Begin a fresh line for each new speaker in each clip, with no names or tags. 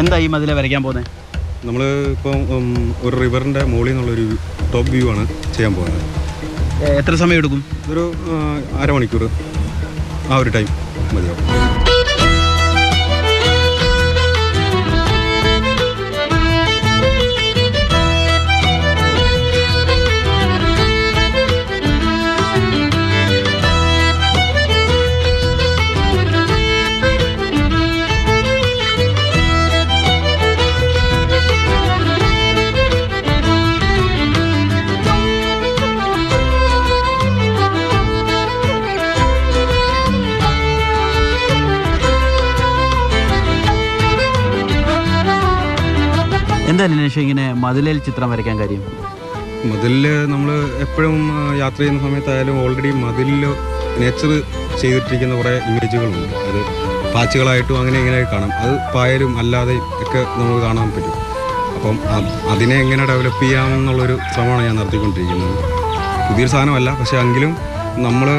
എന്താ ഈ മതിലെ വരയ്ക്കാൻ പോകുന്നത്
നമ്മൾ ഇപ്പം ഒരു റിവറിന്റെ മുകളിൽ നിന്നുള്ളൊരു ടോപ്പ് വ്യൂ ആണ് ചെയ്യാൻ പോകുന്നത്.
എത്ര സമയം എടുക്കും?
ഒരു അരമണിക്കൂർ ആ ഒരു ടൈം മതിയാവും.
എന്താ ലിനേഷ് ഇങ്ങനെ മതിലിൽ ചിത്രം വരയ്ക്കാൻ കാര്യം?
മതിലിൽ നമ്മൾ എപ്പോഴും യാത്ര ചെയ്യുന്ന സമയത്തായാലും ഓൾറെഡി മതിലിൽ നേച്ചർ ചെയ്തിട്ടിരിക്കുന്ന കുറേ ഇമേജുകളുണ്ട് അത് പാച്ചുകളായിട്ടും അങ്ങനെ ഇങ്ങനെ കാണാം. അത് പായലും അല്ലാതെ ഒക്കെ നമുക്ക് കാണാൻ പറ്റും. അപ്പം അതിനെ എങ്ങനെ ഡെവലപ്പ് ചെയ്യാമെന്നുള്ളൊരു ശ്രമമാണ് ഞാൻ നടത്തിക്കൊണ്ടിരിക്കുന്നത്. പുതിയൊരു സാധനമല്ല പക്ഷേ എങ്കിലും നമ്മൾ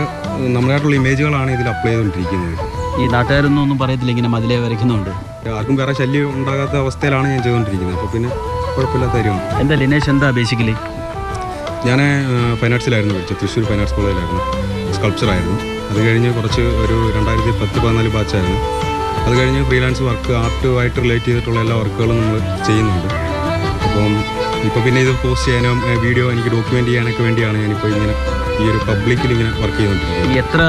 നമ്മളായിട്ടുള്ള ഇമേജുകളാണ് ഇതിൽ അപ്ലൈ ചെയ്തുകൊണ്ടിരിക്കുന്നത്.
ഈ നാട്ടുകാരൊന്നും ഒന്നും പറയത്തില്ല ഇങ്ങനെ മതിലെ വരയ്ക്കുന്നുണ്ട്.
ആർക്കും വേറെ ശല്യം ഉണ്ടാകാത്ത അവസ്ഥയിലാണ് ഞാൻ ചെയ്തുകൊണ്ടിരിക്കുന്നത്. അപ്പോൾ പിന്നെ കുഴപ്പമില്ലാത്ത കാര്യമാണ്
എന്താ ലിനേഷ് എന്താ ബേസിക്കലി
ഞാൻ ഫൈൻ ആർട്സിലായിരുന്നു പഠിച്ചത്. തൃശ്ശൂർ ഫൈൻ ആർട്സ് കോളേജിലായിരുന്നു സ്കൾപ്ചറായിരുന്നു അത് കഴിഞ്ഞ് കുറച്ച് ഒരു രണ്ടായിരത്തി പത്ത് പതിനാല് ബാച്ചായിരുന്നു അത് കഴിഞ്ഞ് ഫ്രീലാൻസ് വർക്ക് ആർട്ടുമായിട്ട് റിലേറ്റ് ചെയ്തിട്ടുള്ള എല്ലാ വർക്കുകളും നമ്മൾ ചെയ്യുന്നുണ്ട്. അപ്പം ഇപ്പോൾ പിന്നെ ഇത് പോസ്റ്റ് ചെയ്യാനും വീഡിയോ എനിക്ക് ഡോക്യുമെന്റ് ചെയ്യാനൊക്കെ വേണ്ടിയാണ് ഞാനിപ്പോൾ ഇങ്ങനെ ഈ ഒരു പബ്ലിക്കിൽ ഇങ്ങനെ വർക്ക് ചെയ്തുകൊണ്ടിരിക്കുന്നത്.
എത്ര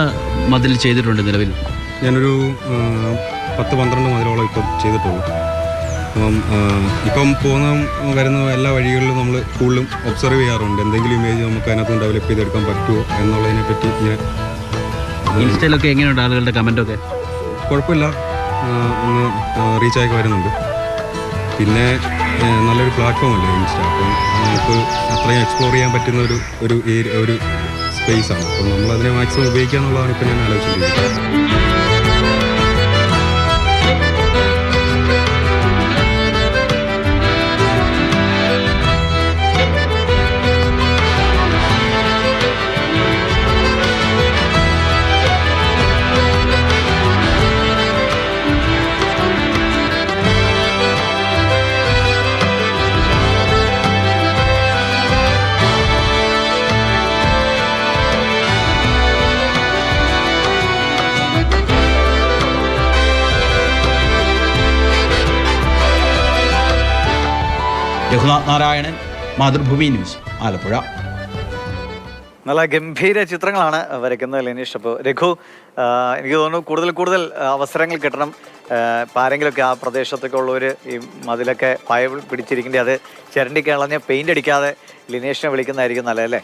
മതിൽ ചെയ്തിട്ടുണ്ട് നിലവിൽ?
ഞാനൊരു പത്ത് പന്ത്രണ്ട് മുതലോളം ഇപ്പം ചെയ്തിട്ടുള്ളൂ. അപ്പം ഇപ്പം പോകുന്ന വരുന്ന എല്ലാ വഴികളിലും നമ്മൾ കൂടുതലും ഒബ്സർവ് ചെയ്യാറുണ്ട്. എന്തെങ്കിലും ഇമേജ് നമുക്ക് അതിനകത്ത് ഡെവലപ്പ് ചെയ്തെടുക്കാൻ പറ്റുമോ എന്നുള്ളതിനെ പറ്റി ഞാൻ
ഇൻസ്റ്റയിലൊക്കെ എങ്ങനെയുണ്ട് ആളുകളുടെ കമന്റൊക്കെ?
കുഴപ്പമില്ല. ഒന്ന് റീച്ചായൊക്കെ വരുന്നുണ്ട്. പിന്നെ നല്ലൊരു പ്ലാറ്റ്ഫോം അല്ലേ ഇൻസ്റ്റ. അപ്പം നമുക്ക് അത്രയും എക്സ്പ്ലോർ ചെയ്യാൻ പറ്റുന്ന ഒരു ഒരു ഏരിയ ഒരു സ്പേസ് ആണ്. അപ്പം നമ്മളതിനെ മാക്സിമം ഉപയോഗിക്കുക എന്നുള്ളതാണ് ഇപ്പം ഞാൻ ആലോചിച്ചിരിക്കുന്നത്
രഘുനാഥ് നാരായണൻ മാതൃഭൂമി ന്യൂസ് ആലപ്പുഴ.
നല്ല ഗംഭീര ചിത്രങ്ങളാണ് വരയ്ക്കുന്നത് ലിനീഷ്. അപ്പോൾ രഘു എനിക്ക് തോന്നുന്നു കൂടുതൽ കൂടുതൽ അവസരങ്ങൾ കിട്ടണം. ഇപ്പം ആരെങ്കിലുമൊക്കെ ആ പ്രദേശത്തൊക്കെ ഉള്ളവർ ഈ മതിലൊക്കെ പായ പിടിച്ചിരിക്കേണ്ടി അത് ചിരണ്ടി കളഞ്ഞ പെയിന്റ് അടിക്കാതെ ലിനേഷിനെ വിളിക്കുന്നതായിരിക്കും നല്ലതല്ലേ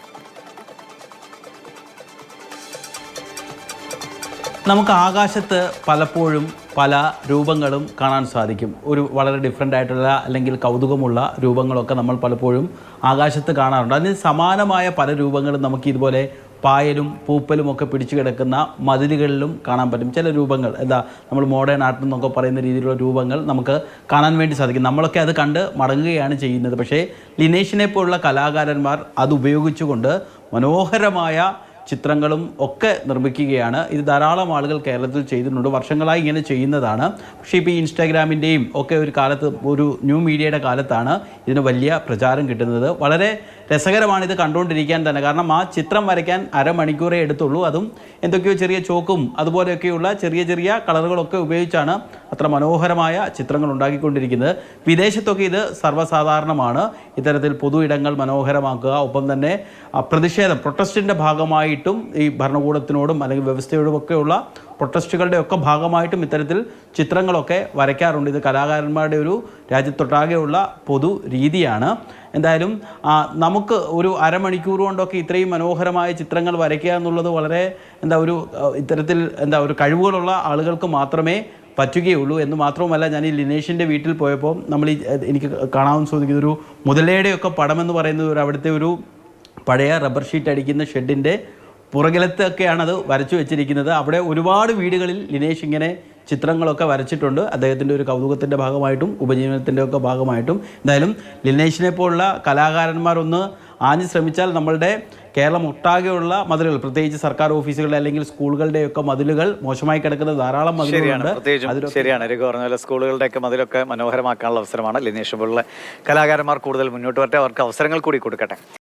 നമുക്ക് ആകാശത്ത് പലപ്പോഴും പല രൂപങ്ങളും കാണാൻ സാധിക്കും. ഒരു വളരെ ഡിഫറെന്റ് ആയിട്ടുള്ള അല്ലെങ്കിൽ കൗതുകമുള്ള രൂപങ്ങളൊക്കെ നമ്മൾ പലപ്പോഴും ആകാശത്ത് കാണാറുണ്ട്. അതിന് സമാനമായ പല രൂപങ്ങളും നമുക്ക് ഇതുപോലെ പായലും പൂപ്പലും ഒക്കെ പിടിച്ചു കിടക്കുന്ന മതിലുകളിലും കാണാൻ പറ്റും. ചില രൂപങ്ങൾ എന്താ നമ്മൾ മോഡേൺ ആർട്ട് എന്നൊക്കെ പറയുന്ന രീതിയിലുള്ള രൂപങ്ങൾ നമുക്ക് കാണാൻ വേണ്ടി സാധിക്കും. നമ്മളൊക്കെ അത് കണ്ട് മടങ്ങുകയാണ് ചെയ്യുന്നത്. പക്ഷേ ലിനേഷിനെ പോലുള്ള കലാകാരന്മാർ അത് ഉപയോഗിച്ചുകൊണ്ട് മനോഹരമായ ചിത്രങ്ങളും ഒക്കെ നിർമ്മിക്കുകയാണ്. ഇത് ധാരാളം ആളുകൾ കേരളത്തിൽ ചെയ്തിട്ടുണ്ട്. വർഷങ്ങളായി ഇങ്ങനെ ചെയ്യുന്നതാണ്. പക്ഷേ ഇപ്പോൾ ഈ ഇൻസ്റ്റാഗ്രാമിന്റെയും ഒക്കെ ഒരു കാലത്ത് ഒരു ന്യൂ മീഡിയയുടെ കാലത്താണ് ഇതിന് വലിയ പ്രചാരം കിട്ടുന്നത്. വളരെ രസകരമാണ് ഇത് കണ്ടുകൊണ്ടിരിക്കാൻ തന്നെ. കാരണം ആ ചിത്രം വരയ്ക്കാൻ അരമണിക്കൂറേ എടുത്തുള്ളൂ. അതും എന്തൊക്കെയോ ചെറിയ ചോക്കും അതുപോലെയൊക്കെയുള്ള ചെറിയ ചെറിയ കളറുകളൊക്കെ ഉപയോഗിച്ചാണ് അത്ര മനോഹരമായ ചിത്രങ്ങൾ ഉണ്ടാക്കിക്കൊണ്ടിരിക്കുന്നത്. വിദേശത്തൊക്കെ ഇത് സർവസാധാരണമാണ്. ഇത്തരത്തിൽ പൊതു ഇടങ്ങൾ മനോഹരമാക്കുക ഒപ്പം തന്നെ പ്രതിഷേധം പ്രൊട്ടസ്റ്റിന്റെ ഭാഗമായിട്ടും ഈ ഭരണകൂടത്തിനോടും അല്ലെങ്കിൽ വ്യവസ്ഥയോടും ഒക്കെയുള്ള പ്രൊട്ടസ്റ്റുകളുടെ ഒക്കെ ഭാഗമായിട്ടും ഇത്തരത്തിൽ ചിത്രങ്ങളൊക്കെ വരയ്ക്കാറുണ്ട്. ഇത് കലാകാരന്മാരുടെ ഒരു രാജ്യത്തൊട്ടാകെയുള്ള പൊതു രീതിയാണ്. എന്തായാലും നമുക്ക് ഒരു അരമണിക്കൂർ കൊണ്ടൊക്കെ ഇത്രയും മനോഹരമായ ചിത്രങ്ങൾ വരയ്ക്കുക എന്നുള്ളത് വളരെ എന്താ ഒരു ഇത്തരത്തിൽ എന്താ ഒരു കഴിവുകളുള്ള ആളുകൾക്ക് മാത്രമേ പറ്റുകയുള്ളൂ. എന്ന് മാത്രവുമല്ല ഞാൻ ഈ ലിനേഷിന്റെ വീട്ടിൽ പോയപ്പോൾ നമ്മൾ ഈ എനിക്ക് കാണാൻ സാധിക്കുന്ന ഒരു മുതലയുടെയൊക്കെ പടമെന്ന് പറയുന്നത് ഒരു അവിടുത്തെ ഒരു പഴയ റബ്ബർ ഷീറ്റ് അടിക്കുന്ന ഷെഡിന്റെ പുറകിലത്തൊക്കെയാണ് അത് വരച്ചു വെച്ചിരിക്കുന്നത്. അവിടെ ഒരുപാട് വീടുകളിൽ ലിനേഷ് ഇങ്ങനെ ചിത്രങ്ങളൊക്കെ വരച്ചിട്ടുണ്ട്. അദ്ദേഹത്തിന്റെ ഒരു കൗതുകത്തിന്റെ ഭാഗമായിട്ടും ഉപജീവനത്തിന്റെ ഒക്കെ ഭാഗമായിട്ടും. എന്തായാലും ലിനേഷിനെ പോലുള്ള കലാകാരന്മാരൊന്ന് ആഞ്ഞ് ശ്രമിച്ചാൽ നമ്മളുടെ കേരളം ഒട്ടാകെയുള്ള മതിലുകൾ പ്രത്യേകിച്ച് സർക്കാർ ഓഫീസുകളുടെ അല്ലെങ്കിൽ സ്കൂളുകളുടെയൊക്കെ മതിലുകൾ മോശമായി കിടക്കുന്ന ധാരാളം മതിലുകളുണ്ട്.
ശരിയാണ് രഘു പറഞ്ഞ പോലെ സ്കൂളുകളുടെയൊക്കെ മതിലൊക്കെ മനോഹരമാക്കാനുള്ള അവസരമാണ് ലിനേഷ് പോലുള്ള കലാകാരന്മാർ കൂടുതൽ മുന്നോട്ട് വരട്ടെ. അവർക്ക് അവസരങ്ങൾ കൂടി കൊടുക്കട്ടെ.